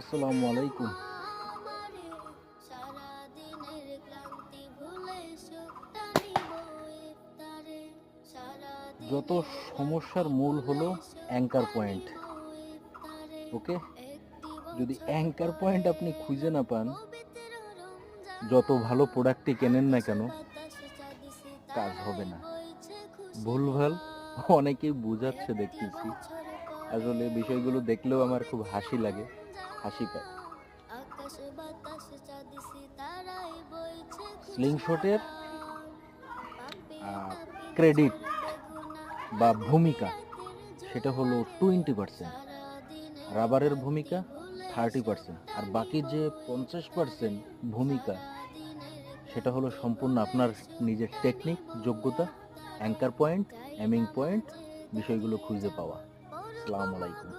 আসসালামু আলাইকুম। যত সমস্যার মূল হলো অ্যাঙ্কার পয়েন্ট। ওকে? যদি অ্যাঙ্কার পয়েন্ট আপনি খুঁজে না পান যত ভালো প্রোডাক্টই কেনেন না কেন কাজ হবে না। ভুলভাল অনেকেই বোঝাচ্ছে দেখতেছি। আসলে বিষয়গুলো দেখলেও আমার খুব হাসি লাগে, হাসি পায়। স্লিংশটের ক্রেডিট বা ভূমিকা, সেটা হলো টোয়েন্টি পার্সেন্ট রাবারের ভূমিকা থার্টি পার্সেন্ট আর বাকি যে পঞ্চাশ পার্সেন্ট ভূমিকা, সেটা হলো সম্পূর্ণ আপনার নিজের টেকনিক যোগ্যতা অ্যাঙ্কার পয়েন্ট অ্যামিং পয়েন্ট বিষয়গুলো খুঁজে পাওয়া। আসসালামু আলাইকুম।